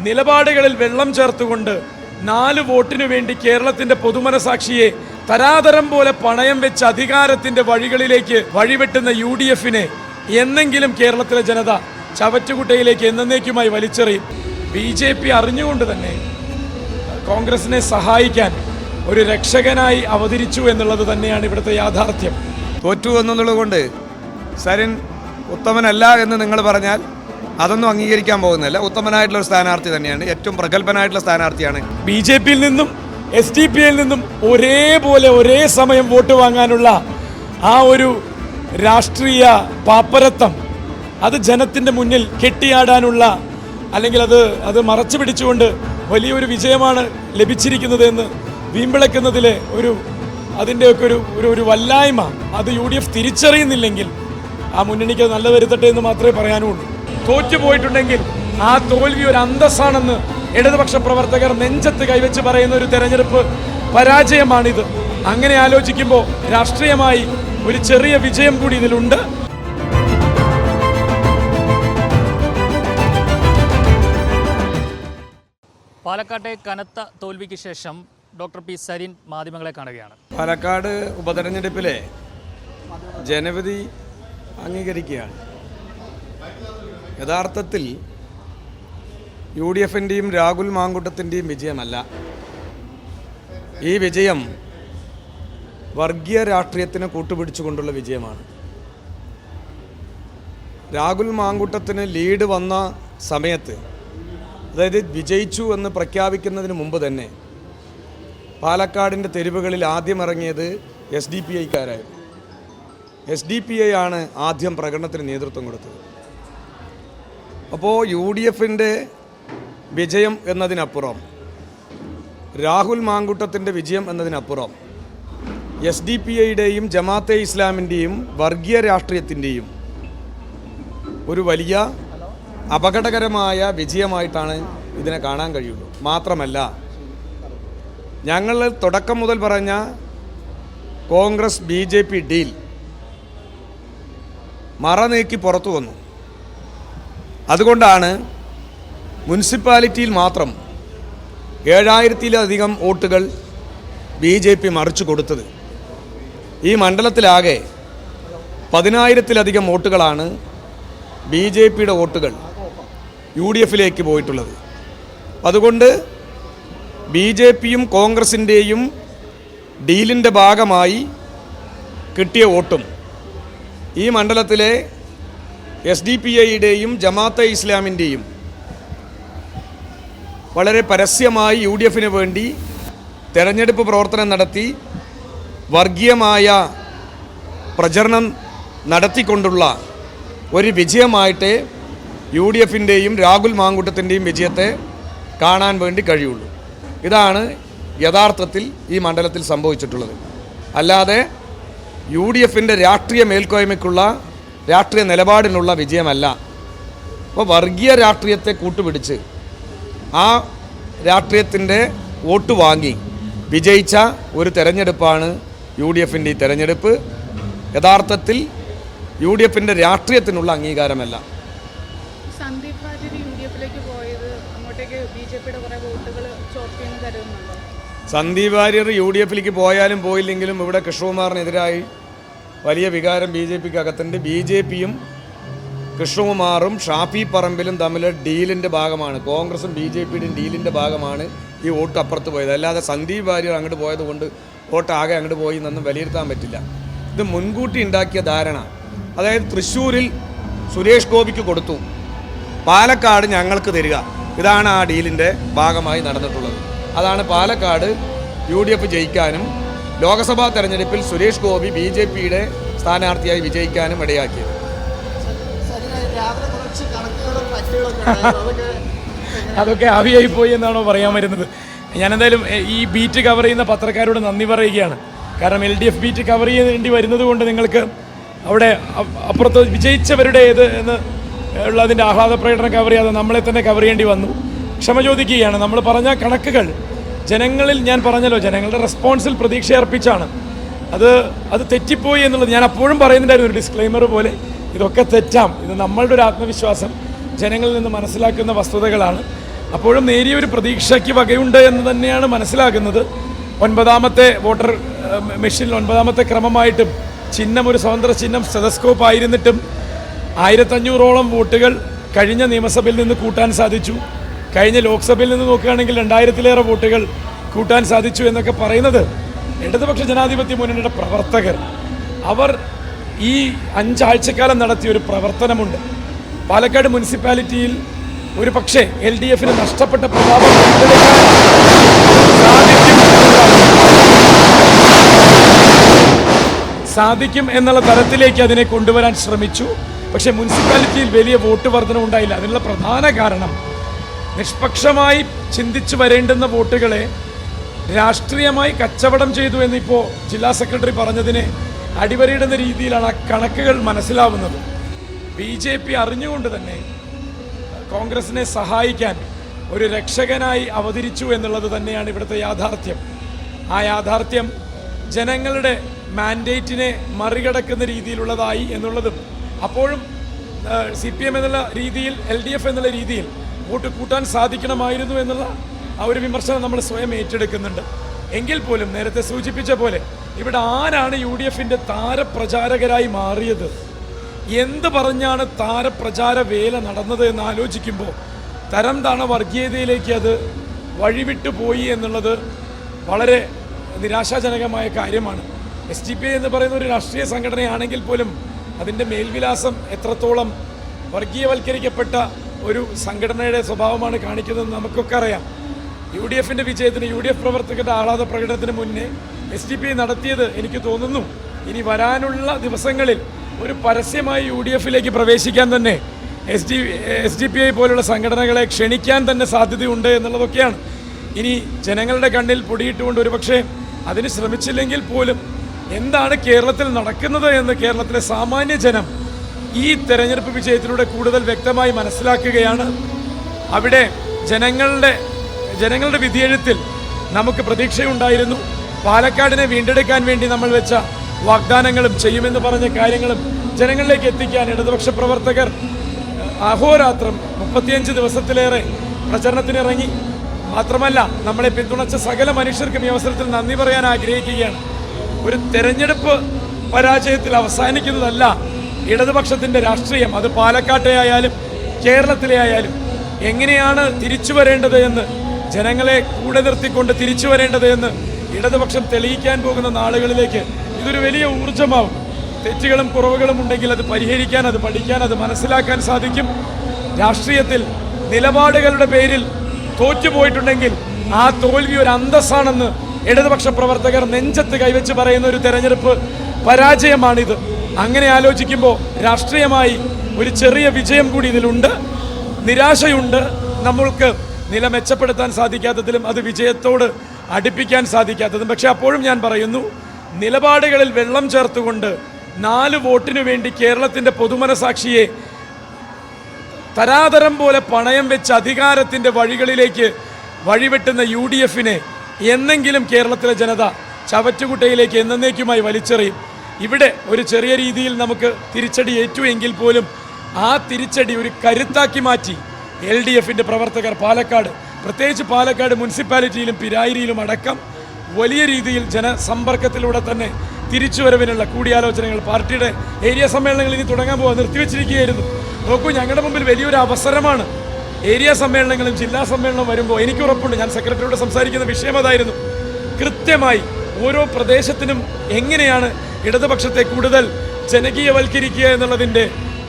നിലപാടുകളിൽ വെള്ളം ചേർത്തുകൊണ്ട് നാല് വോട്ടിനു വേണ്ടി കേരളത്തിന്റെ പൊതുമനസാക്ഷിയെ തരാതരം പോലെ പണയം വെച്ച് അധികാരത്തിന്റെ വഴികളിലേക്ക് വഴിവെട്ടുന്ന യു ഡി എഫിനെ എന്നെങ്കിലും കേരളത്തിലെ ജനത ചവറ്റുകുട്ടയിലേക്ക് എന്നേക്കുമായി വലിച്ചെറിയും. ബി ജെ പി അറിഞ്ഞുകൊണ്ട് തന്നെ കോൺഗ്രസിനെ സഹായിക്കാൻ ഒരു രക്ഷകനായി അവതരിച്ചു എന്നുള്ളത് തന്നെയാണ് ഇവിടുത്തെ യാഥാർത്ഥ്യം. തോറ്റു എന്നുള്ളത് കൊണ്ട് സരിൻ ഉത്തമനല്ല എന്ന് നിങ്ങൾ പറഞ്ഞാൽ അതൊന്നും അംഗീകരിക്കാൻ പോകുന്നില്ല. ഉത്തമനായിട്ടുള്ള ഒരു സ്ഥാനാർത്ഥി തന്നെയാണ്. ഏറ്റവും പ്രഗത്ഭനായിട്ടുള്ള സ്ഥാനാർത്ഥിയാണ് ബി ജെ പിയിൽ നിന്നും എസ് ഡി പി യിൽ നിന്നും ഒരേപോലെ ഒരേ സമയം വോട്ട് വാങ്ങാനുള്ള ആ ഒരു രാഷ്ട്രീയ പാപ്പരത്വം അത് ജനത്തിന്റെ മുന്നിൽ കെട്ടിയാടാനുള്ള അല്ലെങ്കിൽ അത് അത് മറച്ചു പിടിച്ചുകൊണ്ട് വലിയൊരു വിജയമാണ് ലഭിച്ചിരിക്കുന്നത് എന്ന് വീമ്പിളക്കുന്നതിലെ ഒരു അതിന്റെയൊക്കെ ഒരു ഒരു ഒരു വല്ലായ്മ. അത് യു ഡി എഫ് തിരിച്ചറിയുന്നില്ലെങ്കിൽ ആ മുന്നണിക്ക് നല്ല വരുത്തട്ടെ എന്ന് മാത്രമേ പറയാനുള്ളൂ. തോറ്റു പോയിട്ടുണ്ടെങ്കിൽ ആ തോൽവി ഒരു അന്തസ്സാണെന്ന് ഇടതുപക്ഷ പ്രവർത്തകർ നെഞ്ചത്ത് കൈവച്ച് പറയുന്ന ഒരു തെരഞ്ഞെടുപ്പ് പരാജയമാണിത്. അങ്ങനെ ആലോചിക്കുമ്പോൾ രാഷ്ട്രീയമായി ഒരു ചെറിയ വിജയം കൂടി ഇതിലുണ്ട്. പാലക്കാട്ടെ കനത്ത തോൽവിക്ക് ശേഷം ഡോക്ടർ പി സരിൻ മാധ്യമങ്ങളെ കാണുകയാണ്. പാലക്കാട് ഉപതെരഞ്ഞെടുപ്പിലെ ജനവിധി അംഗീകരിക്കുകയാണ്. യഥാർത്ഥത്തിൽ യു ഡി എഫിന്റെയും രാഹുൽ മാങ്കുട്ടത്തിന്റെയും വിജയമല്ല. ഈ വിജയം വർഗീയ രാഷ്ട്രീയത്തിന് കൂട്ടുപിടിച്ചുകൊണ്ടുള്ള വിജയമാണ്. രാഹുൽ മാങ്കുട്ടത്തിന് ലീഡ് വന്ന സമയത്ത് അതായത് വിജയിച്ചു എന്ന് പ്രഖ്യാപിക്കുന്നതിന് മുമ്പ് തന്നെ പാലക്കാടിന്റെ തെരുവുകളിൽ ആദ്യം ഇറങ്ങിയത് എസ് ഡി പി ഐക്കാരായിരുന്നു. എസ് ഡി പി ഐ ആണ് ആദ്യം പ്രകടനത്തിന് നേതൃത്വം കൊടുത്തത്. അപ്പോൾ യു ഡി എഫിന്റെ വിജയം എന്നതിനപ്പുറം രാഹുൽ മാങ്കുട്ടത്തിന്റെ വിജയം എന്നതിനപ്പുറം എസ് ഡി പി ഐയുടെയും ജമാഅത്തെ ഇസ്ലാമിന്റെയും വർഗീയ രാഷ്ട്രീയത്തിന്റെയും ഒരു വലിയ അപകടകരമായ വിജയമായിട്ടാണ് ഇതിനെ കാണാൻ കഴിയുള്ളൂ. മാത്രമല്ല ഞങ്ങൾ തുടക്കം മുതൽ പറഞ്ഞ Congress B J P deal മറ നീക്കി പുറത്തു വന്നു. അതുകൊണ്ടാണ് മുനിസിപ്പാലിറ്റിയിൽ മാത്രം ഏഴായിരത്തിലധികം വോട്ടുകൾ ബി ജെ പി മറിച്ചു കൊടുത്തത്. ഈ മണ്ഡലത്തിലാകെ പതിനായിരത്തിലധികം വോട്ടുകളാണ് ബി ജെ പിയുടെ വോട്ടുകൾ യു ഡി എഫിലേക്ക് പോയിട്ടുള്ളത്. അതുകൊണ്ട് ബി ജെ പിയും കോൺഗ്രസിന്റെയും ഡീലിന്റെ ഭാഗമായി കിട്ടിയ വോട്ടും ഈ മണ്ഡലത്തിലെ എസ് ഡി പി ഐയുടെയും ജമാഅത്തെ ഇസ്ലാമിന്റെയും വളരെ പരസ്യമായി യു ഡി എഫിന് വേണ്ടി തെരഞ്ഞെടുപ്പ് പ്രവർത്തനം നടത്തി വർഗീയമായ പ്രചരണം നടത്തിക്കൊണ്ടുള്ള ഒരു വിജയമായിട്ട് യു ഡി എഫിന്റെയും രാഹുൽ മാങ്കൂട്ടത്തിന്റെയും വിജയത്തെ കാണാൻ വേണ്ടി കഴിയുള്ളൂ. ഇതാണ് യഥാർത്ഥത്തിൽ ഈ മണ്ഡലത്തിൽ സംഭവിച്ചിട്ടുള്ളത്. അല്ലാതെ യു ഡി എഫിന്റെ രാഷ്ട്രീയ മേൽക്കോയ്മയ്ക്കുള്ള രാഷ്ട്രീയ നിലപാടിനുള്ള വിജയമല്ല. അപ്പോൾ വർഗീയ രാഷ്ട്രീയത്തെ കൂട്ടുപിടിച്ച് ആ രാഷ്ട്രീയത്തിന്റെ വോട്ട് വാങ്ങി വിജയിച്ച ഒരു തെരഞ്ഞെടുപ്പാണ് യു ഡി എഫിന്റെ ഈ തെരഞ്ഞെടുപ്പ്. യഥാർത്ഥത്തിൽ യു ഡി എഫിന്റെ രാഷ്ട്രീയത്തിനുള്ള അംഗീകാരമല്ല. സന്ദീപ് വാര്യർ യു ഡി എഫിലേക്ക് പോയത് അങ്ങോട്ടേക്ക് ബി ജെ പിയുടെ കുറേ വോട്ടുകൾ ചോർത്തിയെന്ന് കരുതുന്നുണ്ടോ സന്ദീപ് വാര്യർ യു ഡി എഫിലേക്ക് പോയാലും പോയില്ലെങ്കിലും ഇവിടെ കൃഷ്ണകുമാറിനെതിരായി വലിയ വികാരം ബി ജെ പിക്ക് അകത്തുണ്ട് ബി ജെ പിയും കൃഷ്ണകുമാറും ഷാഫി പറമ്പിലും തമ്മിൽ ഡീലിന്റെ ഭാഗമാണ്. കോൺഗ്രസും ബി ജെ പിയുടെയും ഡീലിന്റെ ഭാഗമാണ് ഈ വോട്ട് അപ്പുറത്ത് പോയത്. അല്ലാതെ സന്ദീപ് വാര്യർ അങ്ങോട്ട് പോയത് കൊണ്ട് വോട്ട് ആകെ അങ്ങോട്ട് പോയി എന്നൊന്നും വിലയിരുത്താൻ പറ്റില്ല. ഇത് മുൻകൂട്ടി ഉണ്ടാക്കിയ ധാരണ. അതായത് തൃശ്ശൂരിൽ സുരേഷ് ഗോപിക്ക് കൊടുത്തു. പാലക്കാട് ഞങ്ങൾക്ക് തരിക. ഇതാണ് ആ ഡീലിന്റെ ഭാഗമായി നടന്നിട്ടുള്ളത്. അതാണ് പാലക്കാട് യു ഡി എഫ് ജയിക്കാനും ലോക്സഭാ തെരഞ്ഞെടുപ്പിൽ സുരേഷ് ഗോപി ബി ജെ പിയുടെ സ്ഥാനാർത്ഥിയായി വിജയിക്കാനും ഇടയാക്കിയത് അതൊക്കെ ആവിയായി പോയി എന്നാണോ പറയാൻ വരുന്നത്. ഞാനെന്തായാലും ഈ ബീറ്റ് കവർ ചെയ്യുന്ന പത്രക്കാരോട് നന്ദി പറയുകയാണ്. കാരണം L D F beat cover ചെയ്യേണ്ടി വരുന്നത് കൊണ്ട് നിങ്ങൾക്ക് അവിടെ അപ്പുറത്ത് വിജയിച്ചവരുടെ ഏത് എന്ന് ഉള്ള അതിന്റെ ആഹ്ലാദ പ്രകടനം കവർ ചെയ്യാതെ നമ്മളെ തന്നെ കവർ ചെയ്യേണ്ടി വന്നു. ക്ഷമ ചോദിക്കുകയാണ്. നമ്മൾ പറഞ്ഞ കണക്കുകൾ ജനങ്ങളിൽ ഞാൻ പറഞ്ഞല്ലോ ജനങ്ങളുടെ റെസ്പോൺസിൽ പ്രതീക്ഷ അർപ്പിച്ചാണ്. അത് അത് തെറ്റിപ്പോയി എന്നുള്ളത് ഞാൻ അപ്പോഴും പറയുന്നുണ്ടായിരുന്നു ഒരു ഡിസ്ക്ലൈമർ പോലെ ഇതൊക്കെ തെറ്റാം. ഇത് നമ്മളുടെ ഒരു ആത്മവിശ്വാസം. ജനങ്ങളിൽ നിന്ന് മനസ്സിലാക്കുന്ന വസ്തുതകളാണ്. അപ്പോഴും നേരിയ ഒരു പ്രതീക്ഷയ്ക്ക് വകയുണ്ട് എന്ന് തന്നെയാണ് മനസ്സിലാക്കുന്നത് ഒൻപതാമത്തെ വോട്ടർ മെഷീനിൽ ഒൻപതാമത്തെ ക്രമമായിട്ടും ചിഹ്നം ഒരു സ്വതന്ത്ര ചിഹ്നം സ്റ്റെതസ്കോപ്പ് ആയിരുന്നിട്ടും ആയിരത്തഞ്ഞൂറോളം വോട്ടുകൾ കഴിഞ്ഞ നിയമസഭയിൽ നിന്ന് കൂട്ടാൻ സാധിച്ചു. കഴിഞ്ഞ ലോക്സഭയിൽ നിന്ന് നോക്കുകയാണെങ്കിൽ രണ്ടായിരത്തിലേറെ വോട്ടുകൾ കൂട്ടാൻ സാധിച്ചു എന്നൊക്കെ പറയുന്നത് ഇടതുപക്ഷ ജനാധിപത്യ മുന്നണിയുടെ പ്രവർത്തകർ. അവർ ഈ അഞ്ചാഴ്ചക്കാലം നടത്തിയ ഒരു പ്രവർത്തനമുണ്ട്. പാലക്കാട് മുനിസിപ്പാലിറ്റിയിൽ ഒരു പക്ഷേ എൽ ഡി എഫിന് നഷ്ടപ്പെട്ട പ്രതാപം സാധിക്കും എന്നുള്ള തരത്തിലേക്ക് അതിനെ കൊണ്ടുവരാൻ ശ്രമിച്ചു. പക്ഷേ മുനിസിപ്പാലിറ്റിയിൽ വലിയ വോട്ട് വർധന ഉണ്ടായില്ല അതിനുള്ള പ്രധാന കാരണം നിഷ്പക്ഷമായി ചിന്തിച്ചു വരേണ്ടുന്ന വോട്ടുകളെ രാഷ്ട്രീയമായി കച്ചവടം ചെയ്തു എന്നിപ്പോൾ ജില്ലാ സെക്രട്ടറി പറഞ്ഞതിനെ അടിവരയിടുന്ന രീതിയിലാണ് ആ കണക്കുകൾ മനസ്സിലാവുന്നത്. ബി ജെ പി അറിഞ്ഞുകൊണ്ട് തന്നെ കോൺഗ്രസിനെ സഹായിക്കാൻ ഒരു രക്ഷകനായി അവതരിച്ചു എന്നുള്ളത് തന്നെയാണ് ഇവിടുത്തെ യാഥാർത്ഥ്യം. ആ യാഥാർത്ഥ്യം ജനങ്ങളുടെ മാൻഡേറ്റിനെ മറികടക്കുന്ന രീതിയിലുള്ളതായി എന്നുള്ളതും അപ്പോഴും സി പി എം എന്നുള്ള രീതിയിൽ എൽ ഡി എഫ് എന്നുള്ള രീതിയിൽ വോട്ട് കൂട്ടാൻ സാധിക്കണമായിരുന്നു എന്നുള്ള ആ ഒരു വിമർശനം നമ്മൾ സ്വയം ഏറ്റെടുക്കുന്നുണ്ട്. എങ്കിൽ പോലും നേരത്തെ സൂചിപ്പിച്ച പോലെ ഇവിടെ ആരാണ് യു ഡി എഫിന്റെ താരപ്രചാരകരായി മാറിയത്? എന്ത് പറഞ്ഞാണ് താരപ്രചാര വേല നടന്നത് എന്ന് ആലോചിക്കുമ്പോൾ തരം താണ വർഗീയതയിലേക്ക് അത് വഴിവിട്ടു പോയി എന്നുള്ളത് വളരെ നിരാശാജനകമായ കാര്യമാണ്. എസ് ടി പി ഐ എന്ന് പറയുന്ന ഒരു രാഷ്ട്രീയ സംഘടനയാണെങ്കിൽ പോലും അതിന്റെ മേൽവിലാസം എത്രത്തോളം വർഗീയവൽക്കരിക്കപ്പെട്ട ഒരു സംഘടനയുടെ സ്വഭാവമാണ് കാണിക്കുന്നതെന്ന് നമുക്കൊക്കെ അറിയാം. യു ഡി എഫിന്റെ വിജയത്തിന് യു ഡി എഫ് പ്രവർത്തകരുടെ ആഹ്ലാദ പ്രകടനത്തിന് മുന്നേ എസ് ഡി പി നടത്തിയത് എനിക്ക് തോന്നുന്നു. ഇനി വരാനുള്ള ദിവസങ്ങളിൽ ഒരു പരസ്യമായി യു ഡി എഫിലേക്ക് പ്രവേശിക്കാൻ തന്നെ S D S D P I പോലുള്ള സംഘടനകളെ ക്ഷണിക്കാൻ തന്നെ സാധ്യതയുണ്ട് എന്നുള്ളതൊക്കെയാണ്. ഇനി ജനങ്ങളുടെ കണ്ണിൽ പൊടിയിട്ടുകൊണ്ട് ഒരുപക്ഷെ അതിന് ശ്രമിച്ചില്ലെങ്കിൽ പോലും എന്താണ് കേരളത്തിൽ നടക്കുന്നത് എന്ന് കേരളത്തിലെ സാമാന്യ ജനം ഈ തെരഞ്ഞെടുപ്പ് വിജയത്തിലൂടെ കൂടുതൽ വ്യക്തമായി മനസ്സിലാക്കുകയാണ്. അവിടെ ജനങ്ങളുടെ ജനങ്ങളുടെ വിധിയെഴുത്തിൽ നമുക്ക് പ്രതീക്ഷയുണ്ടായിരുന്നു. പാലക്കാടിനെ വീണ്ടെടുക്കാൻ വേണ്ടി നമ്മൾ വെച്ച വാഗ്ദാനങ്ങളും ചെയ്യുമെന്ന് പറഞ്ഞ കാര്യങ്ങളും ജനങ്ങളിലേക്ക് എത്തിക്കാൻ ഇടതുപക്ഷ പ്രവർത്തകർ അഹോരാത്രം മുപ്പത്തിയഞ്ച് ദിവസത്തിലേറെ പ്രചരണത്തിനിറങ്ങി. മാത്രമല്ല നമ്മളെ പിന്തുണച്ച സകല മനുഷ്യർക്കും ഈ അവസരത്തിൽ നന്ദി പറയാൻ ആഗ്രഹിക്കുകയാണ്. ഒരു തെരഞ്ഞെടുപ്പ് പരാജയത്തിൽ അവസാനിക്കുന്നതല്ല ഇടതുപക്ഷത്തിന്റെ രാഷ്ട്രീയം അത് പാലക്കാട്ടെ ആയാലും കേരളത്തിലെ ആയാലും എങ്ങനെയാണ് തിരിച്ചു വരേണ്ടത് എന്ന് ജനങ്ങളെ കൂടെ നിർത്തിക്കൊണ്ട് തിരിച്ചു വരേണ്ടത് എന്ന് ഇടതുപക്ഷം തെളിയിക്കാൻ പോകുന്ന നാളുകളിലേക്ക് ഇതൊരു വലിയ ഊർജമാവും തെറ്റുകളും കുറവുകളും ഉണ്ടെങ്കിൽ അത് പരിഹരിക്കാൻ അത് പഠിക്കാൻ അത് മനസ്സിലാക്കാൻ സാധിക്കും. രാഷ്ട്രീയത്തിൽ നിലപാടുകളുടെ പേരിൽ തോറ്റുപോയിട്ടുണ്ടെങ്കിൽ ആ തോൽവി ഒരു അന്തസ്സാണെന്ന് ഇടതുപക്ഷ പ്രവർത്തകർ നെഞ്ചത്ത് കൈവച്ച് പറയുന്ന ഒരു തെരഞ്ഞെടുപ്പ് പരാജയമാണിത്. അങ്ങനെ ആലോചിക്കുമ്പോൾ രാഷ്ട്രീയമായി ഒരു ചെറിയ വിജയം കൂടി ഇതിലുണ്ട്. നിരാശയുണ്ട്. നമ്മൾക്ക് നില മെച്ചപ്പെടുത്താൻ സാധിക്കാത്തതിലും അത് വിജയത്തോട് അടുപ്പിക്കാൻ സാധിക്കാത്തതും. പക്ഷെ അപ്പോഴും ഞാൻ പറയുന്നു നിലപാടുകളിൽ വെള്ളം ചേർത്തുകൊണ്ട് നാല് വോട്ടിനു വേണ്ടി കേരളത്തിന്റെ പൊതുമനസാക്ഷിയെ തരാതരം പോലെ പണയം വെച്ച് അധികാരത്തിന്റെ വഴികളിലേക്ക് വഴിവെട്ടുന്ന യു ഡി എഫിനെ എന്നെങ്കിലും കേരളത്തിലെ ജനത ചവറ്റുകുട്ടയിലേക്ക് എന്നേക്കുമായി വലിച്ചെറിയും. ഇവിടെ ഒരു ചെറിയ രീതിയിൽ നമുക്ക് തിരിച്ചടി ഏറ്റു എങ്കിൽ പോലും ആ തിരിച്ചടി ഒരു കരുത്താക്കി മാറ്റി എൽ ഡി എഫിന്റെ പ്രവർത്തകർ പാലക്കാട് പ്രത്യേകിച്ച് പാലക്കാട് മുനിസിപ്പാലിറ്റിയിലും പിരായിരിയിലും അടക്കം വലിയ രീതിയിൽ ജനസമ്പർക്കത്തിലൂടെ തന്നെ തിരിച്ചുവരവിനുള്ള കൂടിയാലോചനകൾ പാർട്ടിയുടെ ഏരിയ സമ്മേളനങ്ങൾ ഇനി തുടങ്ങാൻ പോകാൻ നിർത്തിവെച്ചിരിക്കുകയായിരുന്നു. നോക്കൂ ഞങ്ങളുടെ മുമ്പിൽ വലിയൊരു അവസരമാണ്. ഏരിയ സമ്മേളനങ്ങളും ജില്ലാ സമ്മേളനവും വരുമ്പോൾ എനിക്ക് ഉറപ്പുണ്ട് ഞാൻ സെക്രട്ടറിയോട് സംസാരിക്കുന്ന വിഷയം അതായിരുന്നു. കൃത്യമായി ഓരോ പ്രദേശത്തിനും എങ്ങനെയാണ് ഇടതുപക്ഷത്തെ കൂടുതൽ ജനകീയവൽക്കരിക്കുക എന്നുള്ളതിന്റെ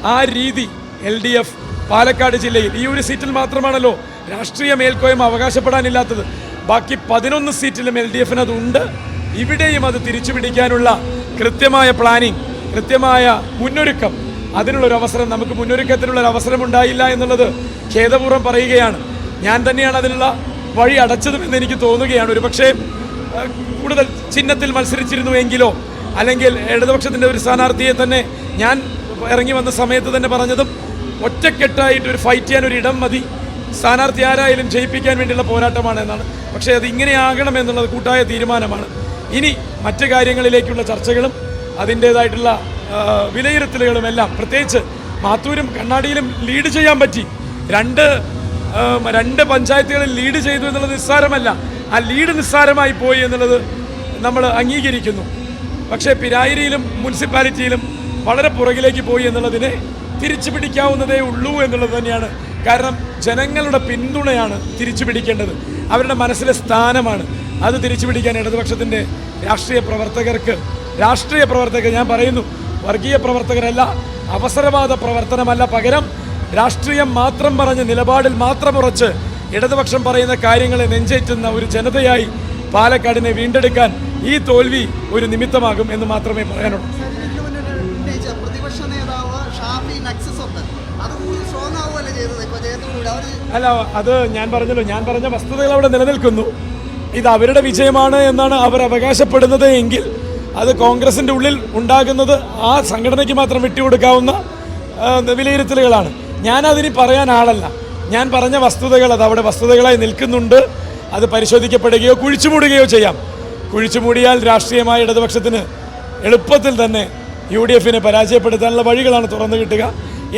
ആ രീതി എൽ ഡി എഫ് പാലക്കാട് ജില്ലയിൽ ഈ ഒരു സീറ്റിൽ മാത്രമാണല്ലോ രാഷ്ട്രീയ മേൽക്കോയ്മ അവകാശപ്പെടാനില്ലാത്തത്. ബാക്കി പതിനൊന്ന് സീറ്റിലും എൽ ഡി എഫിന് അതുണ്ട് ഇവിടെയും അത് തിരിച്ചു പിടിക്കാനുള്ള കൃത്യമായ പ്ലാനിങ് കൃത്യമായ മുന്നൊരുക്കം. അതിനുള്ളൊരു അവസരം നമുക്ക് മുന്നൊരുക്കത്തിനുള്ള ഒരു അവസരം ഉണ്ടായില്ല എന്നുള്ളത് ഖേദപൂർവം പറയുകയാണ്. ഞാൻ തന്നെയാണ് അതിനുള്ള വഴി അടച്ചതുമെന്ന് എനിക്ക് തോന്നുകയാണ്. ഒരു പക്ഷേ കൂടുതൽ ചിഹ്നത്തിൽ മത്സരിച്ചിരുന്നു എങ്കിലോ അല്ലെങ്കിൽ ഇടതുപക്ഷത്തിന്റെ ഒരു സ്ഥാനാർത്ഥിയെ തന്നെ ഞാൻ ഇറങ്ങി വന്ന സമയത്ത് തന്നെ പറഞ്ഞതും ഒറ്റക്കെട്ടായിട്ട് ഒരു ഫൈറ്റ് ചെയ്യാൻ ഒരു ഇടം മതി. സ്ഥാനാർത്ഥി ആരായാലും ജയിപ്പിക്കാൻ വേണ്ടിയുള്ള പോരാട്ടമാണ് എന്നാണ്. പക്ഷേ അത് ഇങ്ങനെയാകണം എന്നുള്ളത് കൂട്ടായ തീരുമാനമാണ്. ഇനി മറ്റു കാര്യങ്ങളിലേക്കുള്ള ചർച്ചകളും അതിന്റേതായിട്ടുള്ള വിലയിരുത്തലുകളും എല്ലാം പ്രത്യേകിച്ച് മാത്തൂരും കണ്ണാടിയിലും ലീഡ് ചെയ്യാൻ പറ്റി. രണ്ട് രണ്ട് പഞ്ചായത്തുകളിൽ ലീഡ് ചെയ്തു എന്നുള്ളത് നിസ്സാരമല്ല. ആ ലീഡ് നിസ്സാരമായി പോയി എന്നുള്ളത് നമ്മൾ അംഗീകരിക്കുന്നു. പക്ഷേ പിരായിരിയിലും മുനിസിപ്പാലിറ്റിയിലും വളരെ പുറകിലേക്ക് പോയി എന്നുള്ളതിനെ തിരിച്ചു പിടിക്കാവുന്നതേ ഉള്ളൂ എന്നുള്ളത് തന്നെയാണ്. കാരണം ജനങ്ങളുടെ പിന്തുണയാണ് തിരിച്ചു പിടിക്കേണ്ടത് അവരുടെ മനസ്സിലെ സ്ഥാനമാണ്. അത് തിരിച്ചു പിടിക്കാൻ ഇടതുപക്ഷത്തിന്റെ രാഷ്ട്രീയ പ്രവർത്തകർക്ക് രാഷ്ട്രീയ പ്രവർത്തകർ ഞാൻ പറയുന്നു വർഗീയ പ്രവർത്തകരല്ല അവസരവാദ പ്രവർത്തനമല്ല പകരം രാഷ്ട്രീയം മാത്രം പറഞ്ഞ് നിലപാടിൽ മാത്രം ഉറച്ച് ഇടതുപക്ഷം പറയുന്ന കാര്യങ്ങളെ നെഞ്ചേറ്റുന്ന ഒരു ജനതയായി പാലക്കാടിനെ വീണ്ടെടുക്കാൻ ഈ തോൽവി ഒരു നിമിത്തമാകും എന്ന് മാത്രമേ പറയാനുള്ളൂ. അല്ല അത് ഞാൻ പറഞ്ഞല്ലോ ഞാൻ പറഞ്ഞ വസ്തുതകൾ അവിടെ നിലനിൽക്കുന്നു. ഇത് അവരുടെ വിജയമാണ് എന്നാണ് അവർ അവകാശപ്പെടുന്നത് എങ്കിൽ അത് കോൺഗ്രസിന്റെ ഉള്ളിൽ ഉണ്ടാകുന്നത് ആ സംഘടനയ്ക്ക് മാത്രം വിട്ടുകൊടുക്കാവുന്ന വിലയിരുത്തലുകളാണ്. ഞാൻ അതിന് പറയാൻ ആളല്ല. ഞാൻ പറഞ്ഞ വസ്തുതകൾ അത് അവിടെ വസ്തുതകളായി നിൽക്കുന്നുണ്ട്. അത് പരിശോധിക്കപ്പെടുകയോ കുഴിച്ചുമൂടുകയോ ചെയ്യാം. കുഴിച്ചുമൂടിയാൽ രാഷ്ട്രീയമായ ഇടതുപക്ഷത്തിന് എളുപ്പത്തിൽ തന്നെ യു ഡി എഫിനെ പരാജയപ്പെടുത്താനുള്ള വഴികളാണ് തുറന്നു കിട്ടുക.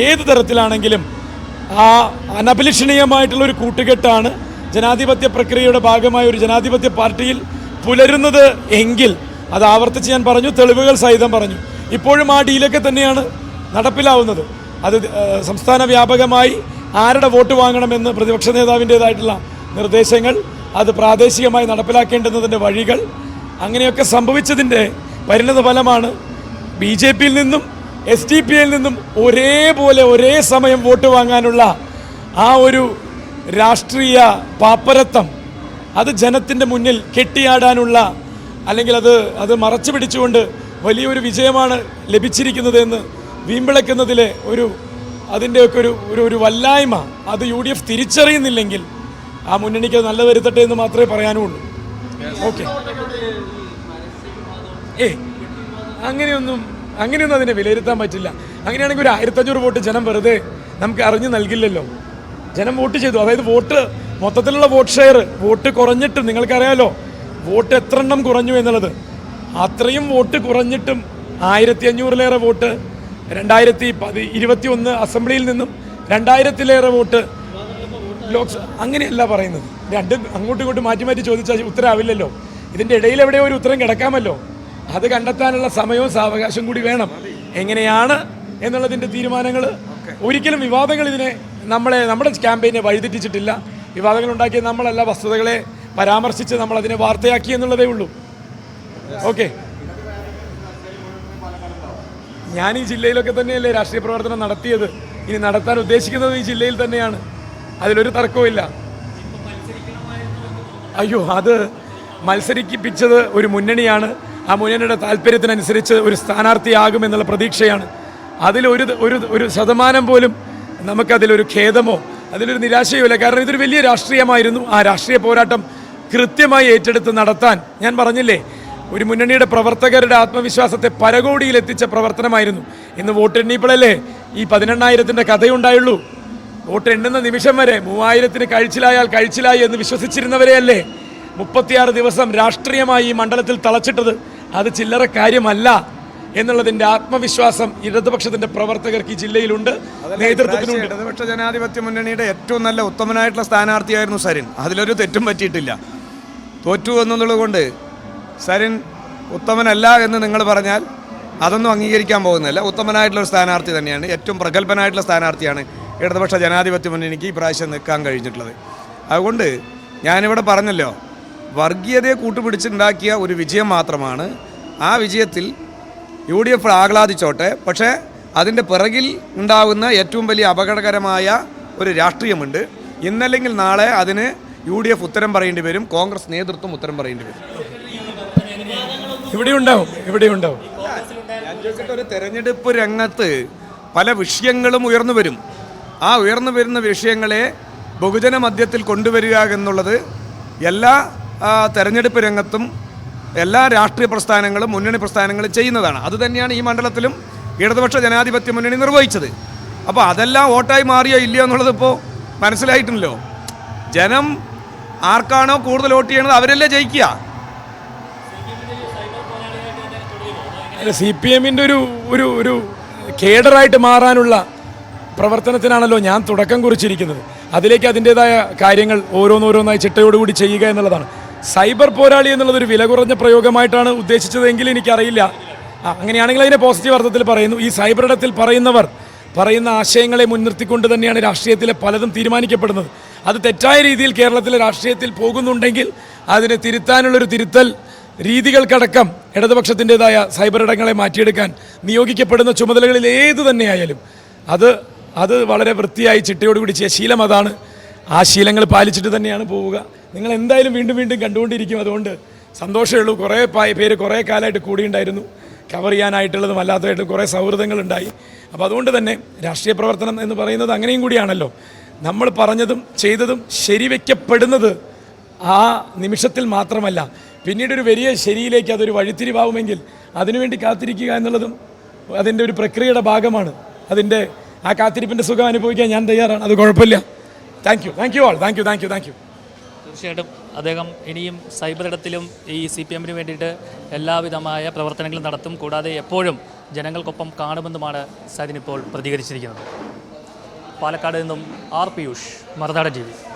ഏത് തരത്തിലാണെങ്കിലും ആ അനഭിലഷണീയമായിട്ടുള്ള ഒരു കൂട്ടുകെട്ടാണ് ജനാധിപത്യ പ്രക്രിയയുടെ ഭാഗമായ ഒരു ജനാധിപത്യ പാർട്ടിയിൽ പുലരുന്നത് എങ്കിൽ അത് ആവർത്തിച്ച് ഞാൻ പറഞ്ഞു തെളിവുകൾ സഹിതം പറഞ്ഞു. ഇപ്പോഴും ആ ഡീലൊക്കെ തന്നെയാണ് നടപ്പിലാവുന്നത്. അത് സംസ്ഥാന വ്യാപകമായി ആരുടെ വോട്ട് വാങ്ങണമെന്ന് പ്രതിപക്ഷ നേതാവിന്റേതായിട്ടുള്ള നിർദ്ദേശങ്ങൾ അത് പ്രാദേശികമായി നടപ്പിലാക്കേണ്ടുന്നതിന്റെ വഴികൾ അങ്ങനെയൊക്കെ സംഭവിച്ചതിന്റെ പരിണത ഫലമാണ് ബി ജെ പിയിൽ നിന്നും എസ് ഡി പി യിൽ നിന്നും ഒരേപോലെ ഒരേ സമയം വോട്ട് വാങ്ങാനുള്ള ആ ഒരു രാഷ്ട്രീയ പാപ്പരത്വം അത് ജനത്തിന്റെ മുന്നിൽ കെട്ടിയാടാനുള്ള അല്ലെങ്കിൽ അത് അത് മറച്ചു പിടിച്ചുകൊണ്ട് വലിയൊരു വിജയമാണ് ലഭിച്ചിരിക്കുന്നത് എന്ന് വീമ്പിളക്കുന്നതിലെ ഒരു അതിന്റെയൊക്കെ ഒരു ഒരു വല്ലായ്മ. അത് യു ഡി എഫ് തിരിച്ചറിയുന്നില്ലെങ്കിൽ ആ മുന്നണിക്ക് നല്ല വരുത്തട്ടെ എന്ന് മാത്രമേ പറയാനുള്ളൂ. ഓക്കെ. ഏ അങ്ങനെയൊന്നും അങ്ങനെയൊന്നും അതിനെ വിലയിരുത്താൻ പറ്റില്ല. അങ്ങനെയാണെങ്കിൽ ഒരു ആയിരത്തഞ്ഞൂറ് വോട്ട് ജനം വെറുതെ നമുക്ക് അറിഞ്ഞു നൽകില്ലല്ലോ. ജനം വോട്ട് ചെയ്തു. അതായത് വോട്ട് മൊത്തത്തിലുള്ള വോട്ട് ഷെയർ വോട്ട് കുറഞ്ഞിട്ട് നിങ്ങൾക്കറിയാമല്ലോ വോട്ട് എത്ര എണ്ണം കുറഞ്ഞു എന്നുള്ളത്. അത്രയും വോട്ട് കുറഞ്ഞിട്ടും ആയിരത്തി അഞ്ഞൂറിലേറെ വോട്ട് രണ്ടായിരത്തി പതി ഇരുപത്തി ഒന്ന് അസംബ്ലിയിൽ നിന്നും രണ്ടായിരത്തിലേറെ വോട്ട് ലോക്സഭ അങ്ങനെയല്ല പറയുന്നത്. രണ്ടും അങ്ങോട്ടും ഇങ്ങോട്ടും മാറ്റി മാറ്റി ചോദിച്ചാൽ ഉത്തരവില്ലല്ലോ ഇതിന്റെ ഇടയിൽ എവിടെയോ ഒരു ഉത്തരം കിടക്കാമല്ലോ? അത് കണ്ടെത്താനുള്ള സമയവും സാവകാശം കൂടി വേണം. എങ്ങനെയാണ് എന്നുള്ളതിന്റെ തീരുമാനങ്ങൾ ഒരിക്കലും വിവാദങ്ങൾ ഇതിനെ നമ്മളെ നമ്മുടെ ക്യാമ്പയിനെ വഴിതെറ്റിച്ചിട്ടില്ല. വിവാദങ്ങൾ ഉണ്ടാക്കിയ നമ്മളല്ല വസ്തുതകളെ പരാമർശിച്ച് നമ്മൾ അതിനെ വാർത്തയാക്കി എന്നുള്ളതേ ഉള്ളൂ. ഓക്കെ. ഞാൻ ഈ ജില്ലയിലൊക്കെ തന്നെയല്ലേ രാഷ്ട്രീയ പ്രവർത്തനം നടത്തിയത്? ഇനി നടത്താൻ ഉദ്ദേശിക്കുന്നത് ഈ ജില്ലയിൽ തന്നെയാണ്. അതിലൊരു തർക്കവുമില്ല അയ്യോ അത് മത്സരിപ്പിച്ചത് ഒരു മുന്നണിയാണ്. ആ മുന്നണിയുടെ താല്പര്യത്തിനനുസരിച്ച് ഒരു സ്ഥാനാർത്ഥിയാകുമെന്നുള്ള പ്രതീക്ഷയാണ്. അതിലൊരു ഒരു ഒരു ശതമാനം പോലും നമുക്കതിലൊരു ഖേദമോ അതിലൊരു നിരാശയോ ഇല്ല. കാരണം ഇതൊരു വലിയ രാഷ്ട്രീയമായിരുന്നു. ആ രാഷ്ട്രീയ പോരാട്ടം കൃത്യമായി ഏറ്റെടുത്ത് നടത്താൻ ഞാൻ പറഞ്ഞില്ലേ ഒരു മുന്നണിയുടെ പ്രവർത്തകരുടെ ആത്മവിശ്വാസത്തെ പരകോടിയിൽ എത്തിച്ച പ്രവർത്തനമായിരുന്നു. ഇന്ന് വോട്ടെണ്ണിയപ്പോഴല്ലേ ഈ പതിനെണ്ണായിരത്തിന്റെ കഥയുണ്ടായുള്ളൂ. വോട്ട് എണ്ണുന്ന നിമിഷം വരെ മൂവായിരത്തിന് കഴിച്ചിലായാൽ കഴിച്ചിലായി എന്ന് വിശ്വസിച്ചിരുന്നവരെയല്ലേ? മുപ്പത്തിയാറ് ദിവസം രാഷ്ട്രീയമായി ഈ മണ്ഡലത്തിൽ തളച്ചിട്ടത് അത് ചില്ലറ കാര്യമല്ല എന്നുള്ളതിന്റെ ആത്മവിശ്വാസം ഇടതുപക്ഷത്തിന്റെ പ്രവർത്തകർക്ക് ഈ ജില്ലയിലുണ്ട്. നേതൃത്വത്തിനുണ്ട്. ഇടതുപക്ഷ ജനാധിപത്യ മുന്നണിയുടെ ഏറ്റവും നല്ല ഉത്തമനായിട്ടുള്ള സ്ഥാനാർത്ഥിയായിരുന്നു സരിൻ. അതിലൊരു തെറ്റും പറ്റിയിട്ടില്ല. തോറ്റു എന്നുള്ളത് കൊണ്ട് സരിൻ ഉത്തമനല്ല എന്ന് നിങ്ങൾ പറഞ്ഞാൽ അതൊന്നും അംഗീകരിക്കാൻ പോകുന്നില്ല ഉത്തമനായിട്ടുള്ള ഒരു സ്ഥാനാർത്ഥി തന്നെയാണ്. ഏറ്റവും പ്രഗത്ഭനായിട്ടുള്ള സ്ഥാനാർത്ഥിയാണ് ഇടതുപക്ഷ ജനാധിപത്യ മുന്നണിക്ക് ഈ പ്രാവശ്യം നിൽക്കാൻ കഴിഞ്ഞിട്ടുള്ളത്. അതുകൊണ്ട് ഞാനിവിടെ പറഞ്ഞല്ലോ വർഗീയതയെ കൂട്ടുപിടിച്ചുണ്ടാക്കിയ ഒരു വിജയം മാത്രമാണ് ആ വിജയത്തിൽ യു ഡി എഫ് ആഹ്ലാദിച്ചോട്ടെ പക്ഷേ അതിന്റെ പിറകിൽ ഉണ്ടാകുന്ന ഏറ്റവും വലിയ അപകടകരമായ ഒരു രാഷ്ട്രീയമുണ്ട്. ഇന്നല്ലെങ്കിൽ നാളെ അതിന് യു ഡി എഫ് ഉത്തരം പറയേണ്ടി വരും കോൺഗ്രസ് നേതൃത്വം ഉത്തരം പറയേണ്ടി വരും. ഇവിടെ ഉണ്ടാവും ഇവിടെ ഉണ്ടാവും ഒരു തെരഞ്ഞെടുപ്പ് രംഗത്ത് പല വിഷയങ്ങളും ഉയർന്നു വരും. ആ ഉയർന്നു വരുന്ന വിഷയങ്ങളെ ബഹുജന മധ്യത്തിൽ കൊണ്ടുവരിക എന്നുള്ളത് എല്ലാ തെരഞ്ഞെടുപ്പ് രംഗത്തും എല്ലാ രാഷ്ട്രീയ പ്രസ്ഥാനങ്ങളും മുന്നണി പ്രസ്ഥാനങ്ങളും ചെയ്യുന്നതാണ്. അതുതന്നെയാണ് ഈ മണ്ഡലത്തിലും ഇടതുപക്ഷ ജനാധിപത്യ മുന്നണി നിർവഹിച്ചത്. അപ്പോൾ അതെല്ലാം വോട്ടായി മാറിയോ ഇല്ലയോ എന്നുള്ളത് ഇപ്പോൾ മനസ്സിലായിട്ടില്ലല്ലോ. ജനം ആർക്കാണോ കൂടുതൽ വോട്ട് ചെയ്യണത് അവരല്ലേ ജയിക്കുക. സി പി എമ്മിന്റെ ഒരു ഒരു ഒരു കേഡറായിട്ട് മാറാനുള്ള പ്രവർത്തനത്തിനാണല്ലോ ഞാൻ തുടക്കം കുറിച്ചിരിക്കുന്നത്. അതിലേക്ക് അതിന്റെതായ കാര്യങ്ങൾ ഓരോന്നോരോന്നായി ചിട്ടയോടുകൂടി ചെയ്യുക എന്നുള്ളതാണ്. സൈബർ പോരാളി എന്നുള്ളത് ഒരു വില കുറഞ്ഞ പ്രയോഗമായിട്ടാണ് ഉദ്ദേശിച്ചതെങ്കിൽ എനിക്കറിയില്ല. അങ്ങനെയാണെങ്കിൽ അതിനെ പോസിറ്റീവ് അർത്ഥത്തിൽ പറയുന്നു. ഈ സൈബർ ഇടത്തിൽ പറയുന്നവർ പറയുന്ന ആശയങ്ങളെ മുൻനിർത്തിക്കൊണ്ട് തന്നെയാണ് രാഷ്ട്രീയത്തിലെ പലതും തീരുമാനിക്കപ്പെടുന്നത്. അത് തെറ്റായ രീതിയിൽ കേരളത്തിലെ രാഷ്ട്രീയത്തിൽ പോകുന്നുണ്ടെങ്കിൽ അതിനെ തിരുത്താനുള്ളൊരു തിരുത്തൽ രീതികൾക്കടക്കം ഇടതുപക്ഷത്തിന്റെതായ സൈബർ ഇടങ്ങളെ മാറ്റിയെടുക്കാൻ നിയോഗിക്കപ്പെടുന്ന ചുമതലകളിൽ ഏത് തന്നെയായാലും അത് അത് വളരെ വൃത്തിയായി ചിട്ടയോടുകൂടി ചെയ്യുക ശീലം അതാണ്. ആ ശീലങ്ങൾ പാലിച്ചിട്ട് തന്നെയാണ് പോവുക. നിങ്ങൾ എന്തായാലും വീണ്ടും വീണ്ടും കണ്ടുകൊണ്ടിരിക്കും. അതുകൊണ്ട് സന്തോഷമേ ഉള്ളൂ. കുറേ പേര് കുറേ കാലമായിട്ട് കൂടിയുണ്ടായിരുന്നു. കവർ ചെയ്യാനായിട്ടുള്ളതും അല്ലാത്തതായിട്ടും കുറേ സൗഹൃദങ്ങളുണ്ടായി. അപ്പോൾ അതുകൊണ്ട് തന്നെ രാഷ്ട്രീയ പ്രവർത്തനം എന്ന് പറയുന്നത് അങ്ങനെയും കൂടിയാണല്ലോ. നമ്മൾ പറഞ്ഞതും ചെയ്തതും ശരിവെക്കപ്പെടുന്നത് ആ നിമിഷത്തിൽ മാത്രമല്ല. പിന്നീട് ഒരു വലിയ ശരിയിലേക്ക് അതൊരു വഴിത്തിരിവാകുമെങ്കിൽ അതിനുവേണ്ടി കാത്തിരിക്കുക എന്നുള്ളതും അതിന്റെ ഒരു പ്രക്രിയയുടെ ഭാഗമാണ്. അതിന്റെ ആ കാത്തിരിപ്പിന്റെ സുഖം അനുഭവിക്കാൻ ഞാൻ തയ്യാറാണ്. അത് കുഴപ്പമില്ല. Thank you thank you all thank you thank you thank you തീർച്ചയായിട്ടും അദ്ദേഹം ഇനിയും സൈബർ ഇടത്തിലും ഈ സി പി എമ്മിന് വേണ്ടിയിട്ട് എല്ലാവിധമായ പ്രവർത്തനങ്ങളും നടത്തും. കൂടാതെ എപ്പോഴും ജനങ്ങൾക്കൊപ്പം കാണുമെന്നുമാണ് സരിൻ ഇപ്പോൾ പ്രതികരിച്ചിരിക്കുന്നത്. പാലക്കാട് നിന്നും ആർ പിയൂഷ് മറുനാടൻ ടി